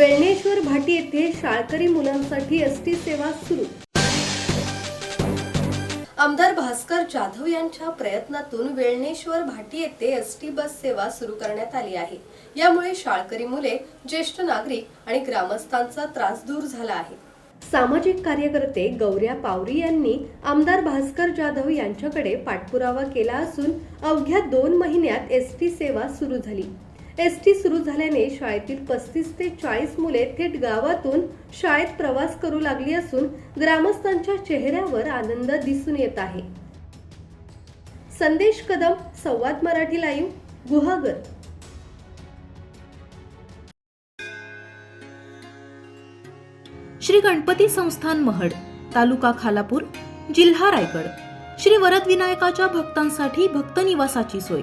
वेळणेश्वर भाटी येथे शाळकरी मुलांसाठी एस टी सेवा सुरू. आमदार भास्कर जाधव यांच्या प्रयत्नातून वेळणेश्वर भाटी येथे एस टी बस सेवा सुरू करण्यात आली आहे. यामुळे शाळकरी मुले ज्येष्ठ नागरिक आणि ग्रामस्थांचा त्रास दूर झाला आहे. सामाजिक कार्यकर्ते गौऱ्या पावरी यांनी आमदार भास्कर जाधव यांच्याकडे पाठपुरावा केला असून अवघ्या दोन महिन्यात एस टी सेवा सुरू झाली. एस टी सुरू झाल्याने शाळेतील पस्तीस ते चाळीस मुले थेट गावातून शाळेत प्रवास करू लागली असून ग्रामस्थांच्या चेहऱ्यावर आनंद दिसून येत आहे. संदेश कदम संवाद मराठी लाईव्ह गुहागर. श्री गणपती संस्थान महड तालुका खालापूर जिल्हा रायगड. श्री वरद विनायकाच्या भक्तांसाठी भक्त निवासाची सोय.